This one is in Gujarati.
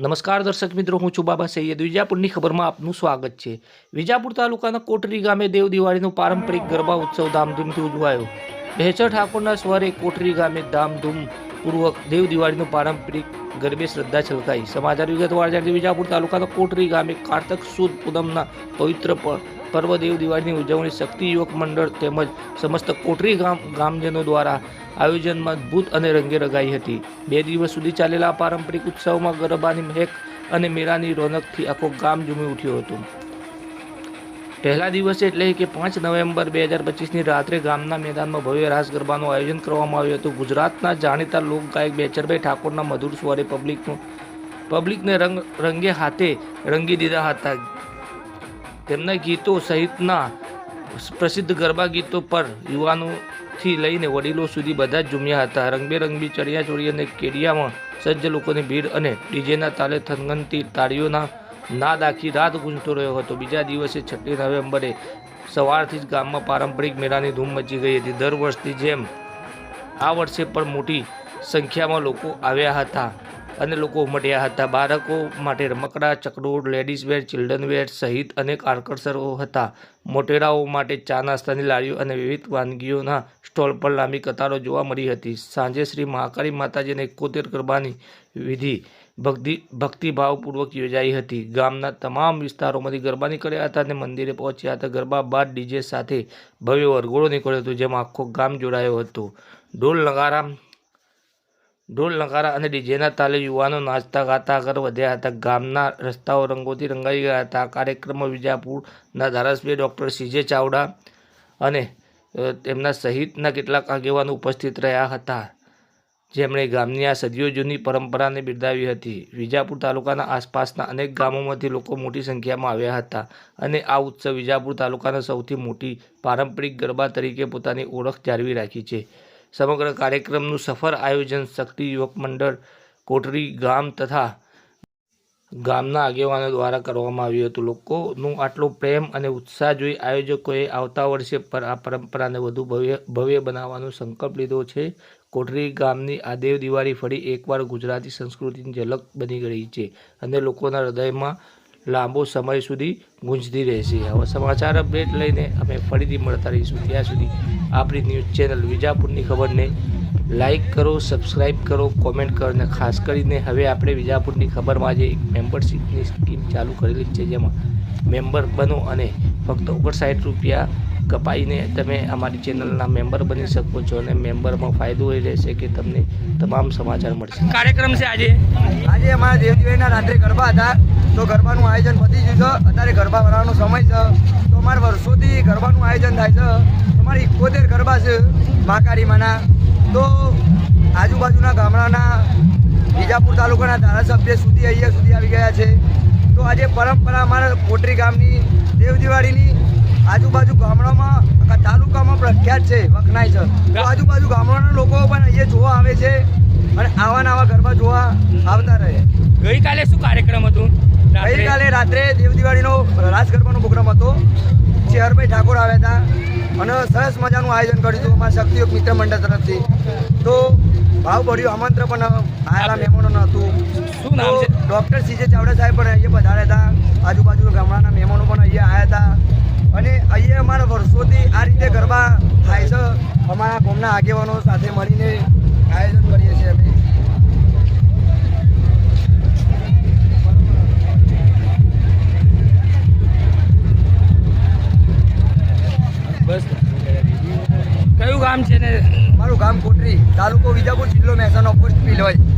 નમસ્કાર દર્શક મિત્રો, હું છું બાબા સૈયદ વિજાપુરની ખબરમાં આપનું સ્વાગત છે. વિજાપુર તાલુકાના કોટરી ગામે દેવ દિવાળીનો પારંપરિક ગરબા ઉત્સવ ધામધૂમથી ઉજવાયો. ભેચર ઠાકોરના સ્વરે કોટરી ગામે ધામધૂમ પૂર્વક દેવ દિવાળીનો પારંપરિક ગરબે શ્રદ્ધા છલકાઈ. સમાચાર વિગતવાર જ્યારે વિજાપુર તાલુકાના કોટરી ગામે કારતક સુદ પૂનમના પવિત્ર પર્વદેવ પર્વ દેવ દિવાળીની ઉજવણી શક્તિ યુવક મંડળ તેમજ સમસ્ત કોટરી ગામ, ગામજનો દ્વારા આયોજનમાં અદ્ભુત અને રંગે રંગાઈ હતી. બે દિવસ સુધી ચાલેલા પારંપરિક ઉત્સવમાં ગરબાની મહેક અને મેળાની રોનકથી આખો ગામ ઝૂમી ઉઠ્યો હતો. પહેલા દિવસે એટલે કે પાંચ નવેમ્બર બે હજાર પચીસની રાત્રે ગામના મેદાનમાં ભવ્ય રાસ ગરબાનું આયોજન કરવામાં આવ્યું હતું. ગુજરાતના જાણીતા લોકગાયક બેચરભાઈ ઠાકોરના મધુર સ્વરે પબ્લિકનું, પબ્લિકને રંગ, રંગે હાથે રંગી દીધા હતા. તેમના ગીતો સહિતના પ્રસિદ્ધ ગરબા ગીતો પર યુવાનોથી લઈને વડીલો સુધી બધા જ ઝૂમ્યા હતા. રંગબેરંગી ચડિયાચોળી અને કેડિયામાં સજ્જ લોકોની ભીડ અને ડીજેના તાલે થનગનતી તાળીઓના નાદ આખી રાત ગુંજતો રહ્યો હતો. બીજા દિવસે છઠ્ઠી નવેમ્બરે સવારથી જ ગામમાં પારંપરિક મેળાની ધૂમ મચી ગઈ હતી. દર વર્ષની જેમ આ વર્ષે પણ મોટી સંખ્યામાં લોકો આવ્યા હતા અને લોકો ઉમટ્યા હતા. બાળકો માટે રમકડા, ચકડોળ, લેડીઝ વેર, ચિલ્ડ્રન વેર સહિત અનેક આકર્ષણો હતા. મોટેરાઓ માટે ચા નાસ્તાની લારીઓ અને વિવિધ વાનગીઓના સ્ટોલ પર લાંબી કતારો જોવા મળી હતી. સાંજે શ્રી મહાકાળી માતાજીને એકોતેર ગરબાની વિધિ ભક્તિ, ભક્તિભાવપૂર્વક યોજાઈ હતી. ગામના તમામ વિસ્તારોમાંથી ગરબા નીકળ્યા હતા અને મંદિરે પહોંચ્યા હતા. ગરબા બાદ ડીજે સાથે ભવ્ય વરઘોડો નીકળ્યો હતો, જેમાં આખો ગામ જોડાયો હતો. ઢોલ નગારા ઢોલ નગારા અને ડીજેના તાલે યુવાનો નાચતા, ગાતા આગળ વધ્યા હતા. ગામના રસ્તાઓ રંગોથી રંગાઈ ગયા હતા. આ કાર્યક્રમમાં વિજાપુરના ધારાસભ્ય ડૉક્ટર સીજે ચાવડા અને તેમના સહિતના કેટલાક આગેવાનો ઉપસ્થિત રહ્યા હતા. જેમણે ગામની આ સદીઓ જૂની પરંપરાને બિરદાવી હતી. વિજાપુર તાલુકાના આસપાસના અનેક ગામોમાંથી લોકો મોટી સંખ્યામાં આવ્યા હતા અને આ ઉત્સવ વિજાપુર તાલુકાના સૌથી મોટી પારંપરિક ગરબા તરીકે પોતાની ઓળખ જાળવી રાખી છે. સમગ્ર કાર્યક્રમનું સફળ આયોજન શક્તિ યુવક મંડળ કોટરી ગામ તથા ગામના આગેવાનો દ્વારા કરવામાં આવ્યું હતું. લોકોનું આટલો પ્રેમ અને ઉત્સાહ જોઈ આયોજકોએ આવતા વર્ષે પર આ પરંપરાને વધુ ભવ્ય ભવ્ય બનાવવાનો સંકલ્પ લીધો છે. કોટરી ગામની આ દેવ દિવાળી ફરી એકવાર ગુજરાતી સંસ્કૃતિની ઝલક બની ગઈ છે અને લોકોના હૃદયમાં લાંબો સમય સુધી ગુંજતી રહેશે. હવે સમાચાર અપડેટ લઈને અમે ફરીથી મળતા રહીશું. ત્યાં સુધી આપણી ન્યૂઝ ચેનલ વિજાપુરની ખબરને લાઈક કરો સબસ્ક્રાઈબ કરો કોમેન્ટ કરો અને ખાસ કરીને હવે આપણે વિજાપુરની ખબરમાં જે એક મેમ્બરશીપની સ્કીમ ચાલુ કરેલી છે જેમાં મેમ્બર બનો અને ફક્ત ઓગણસાઠ રૂપિયા કપાઈને તમે અમારી ચેનલના મેમ્બર બની શકો છો અને મેમ્બરમાં ફાયદો એ રહેશે કે તમને તમામ સમાચાર મળશે. કાર્યક્રમ છે આજે? આજે અમારા દેવજીભાઈના રાત્રે ગરબા હતા તો ગરબાનું આયોજન પતી ગયું છે. અત્યારે ગરબા ભરવાનો સમય છે. તો અમારે વર્ષોથી ગરબાનું આયોજન થાય છે. અમારે ઇકોતેર ગરબા છે. મહાકાળીમાના તો આજુબાજુના ગામડાના બીજાપુર તાલુકાના ધારાસભ્ય સુધી અહીંયા સુધી આવી ગયા છે. તો આજે પરંપરા અમારા કોટરી ગામની, દેવ દિવાળીની આજુબાજુ ગામડામાં તાલુકામાં પ્રખ્યાત છે વખણાય છે. તો આજુબાજુ ગામડાના લોકો પણ અહીંયા જોવા આવે છે અને આવા નવા ગરબા જોવા આવતા રહે. ગઈકાલે શું કાર્યક્રમ હતું? ગઈકાલે રાત્રે દેવ દિવાળીનો રાસ ગરબાનો પ્રોગ્રામ હતો. જે હરભાઈ ઠાકોર આવ્યા હતા અને સરસ મજાનું આયોજન કર્યું હતું. અમારા શક્તિયોગ મિત્ર મંડળ તરફથી. તો ભાવ ભર્યું આમંત્ર પણ આવેલા મહેમાનોનું હતું. શું નામ છે? ડૉક્ટર સીજે ચાવડા સાહેબ પણ અહીંયા પધાર્યા હતા. આજુબાજુ ગામડાના મહેમાનો પણ અહીંયા આવ્યા હતા. અને અહીંયા અમારા વર્ષોથી આ રીતે ગરબા થાય છે. અમારા ગામના આગેવાનો સાથે મળીને આયોજન કરીએ છીએ અમે. ગામ છે ને મારું ગામ કોટરી તાલુકો વિજાપુર જિલ્લો મહેસાણા પોસ્ટ પીલવાઈ